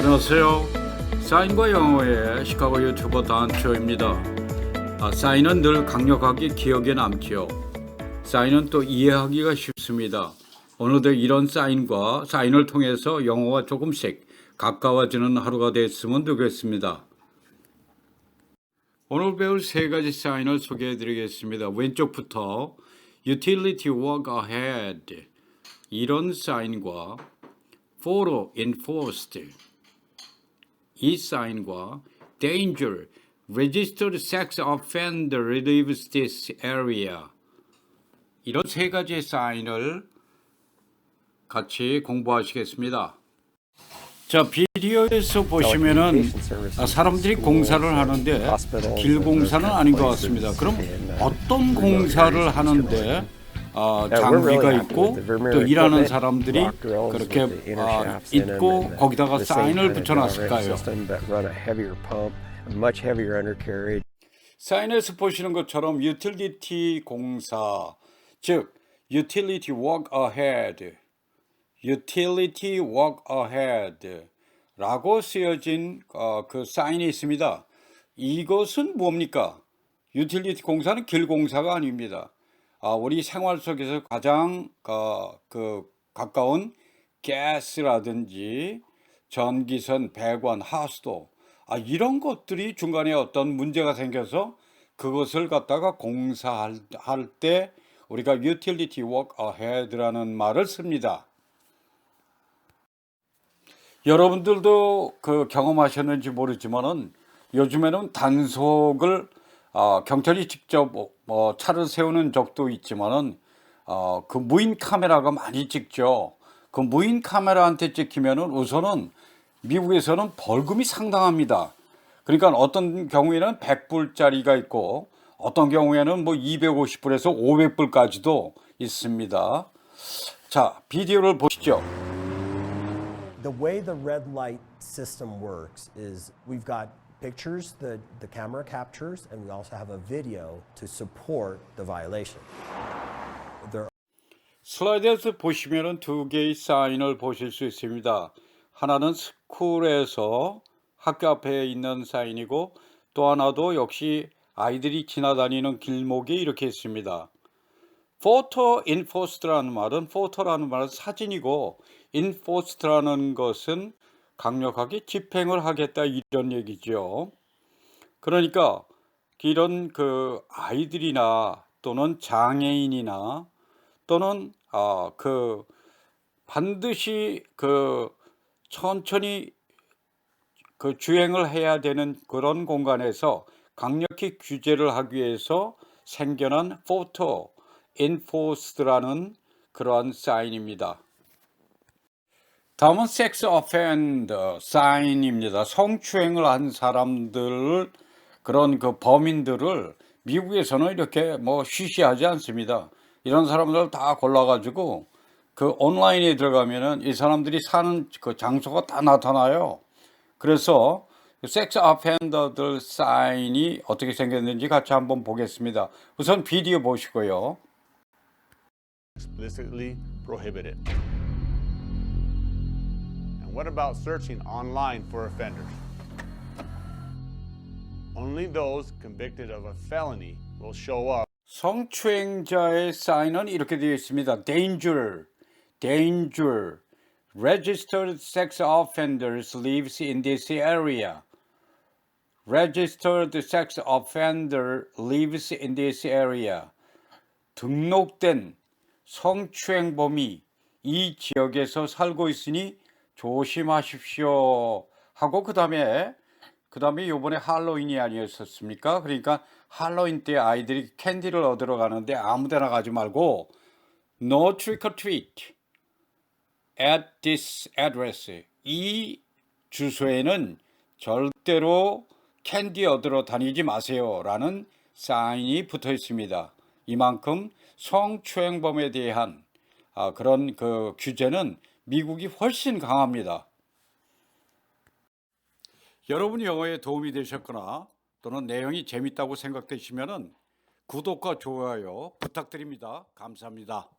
안녕하세요. 사인과 영어의 시카고 유튜버 단초입니다. 아, 사인은 늘 강력하게 기억에 남지요. 사인은 또 이해하기가 쉽습니다. 오늘도 이런 사인과 사인을 통해서 영어와 조금씩 가까워지는 하루가 됐으면 좋겠습니다. 오늘 배울 세 가지 사인을 소개해 드리겠습니다. 왼쪽부터 Utility Walk Ahead 이런 사인과 Photo Enforced 이 사인과 Danger Registered Sex Offender Leaves This Area 이런 세 가지의 사인을 같이 공부하시겠습니다. 자 비디오에서 보시면은 아, 사람들이 공사를 하는데 길 공사는 아닌 것 같습니다. 그럼 어떤 공사를 하는데 아, 장비가 있고 또 일하는 사람들이 그렇게 아, 있고 거기다가 사인을 붙여놨을까요? 사인에서 보시는 것처럼 유틸리티 공사, 즉 utility walk ahead, utility walk ahead라고 쓰여진 어, 그 사인이 있습니다. 이것은 뭡니까? 유틸리티 공사는 길 공사가 아닙니다. 아, 우리 생활 속에서 가장 어, 그 가까운 가스라든지 전기선, 배관, 하수도 아, 이런 것들이 중간에 어떤 문제가 생겨서 그것을 갖다가 공사할 할때 우리가 utility work ahead라는 말을 씁니다. 여러분들도 그 경험하셨는지 모르지만은 요즘에는 단속을 어, 경찰이 직접 뭐, 뭐 차를 세우는 적도 있지만은 어, 그 무인 카메라가 많이 찍죠. 그 무인 카메라한테 찍히면은 우선은 미국에서는 벌금이 상당합니다. 그러니까 어떤 경우에는 100불짜리가 있고 어떤 경우에는 뭐 250불에서 500불까지도 있습니다. 자, 비디오를 보시죠. The way the red light system works is we've got pictures the, the camera captures, and we also have a video to support the violation. 슬라이드에서 보시면은 두 개의 사인을 보실 수 있습니다. 하나는 스쿨에서 학교 앞에 있는 사인이고 또 하나도 역시 아이들이 지나다니는 길목에 이렇게 있습니다. photo enforced라는 말은 photo라는 말은 사진이고 enforced라는 것은 강력하게 집행을 하겠다 이런 얘기죠. 그러니까 이런 그 아이들이나 또는 장애인이나 또는 아그 반드시 그 천천히 그 주행을 해야 되는 그런 공간에서 강력히 규제를 하기 위해서 생겨난 photo enforced라는 그러한 사인입니다. 다음은 sex offender 사인입니다. 성추행을 한 사람들 그런 그 범인들을 미국에서는 이렇게 뭐 쉬쉬하지 않습니다. 이런 사람들 다 골라가지고 그 온라인에 들어가면은 이 사람들이 사는 그 장소가 다 나타나요. 그래서 섹스 어펜더들 사인이 어떻게 생겼는지 같이 한번 보겠습니다. 우선 비디오 보시고요. explicitly prohibited. And what about searching online for offenders? Only those convicted of a felony will show up 성추행자의 사인은 이렇게 되어 있습니다. Danger, danger. Registered sex offenders lives in this area. Registered sex offender lives in this area. 등록된 성추행범이 이 지역에서 살고 있으니 조심하십시오. 하고 그 다음에 그 다음에 요번에 할로윈이 아니었었습니까? 그러니까 할로윈 때 아이들이 캔디를 얻으러 가는데 아무데나 가지 말고 No trick or treat at this address. 이 주소에는 절대로 캔디 얻으러 다니지 마세요. 라는 사인이 붙어 있습니다. 이만큼 성추행범에 대한 아, 그런 그 규제는 미국이 훨씬 강합니다. 여러분 영어에 도움이 되셨거나 또는 내용이 재밌다고 생각되시면 구독과 좋아요 부탁드립니다. 감사합니다.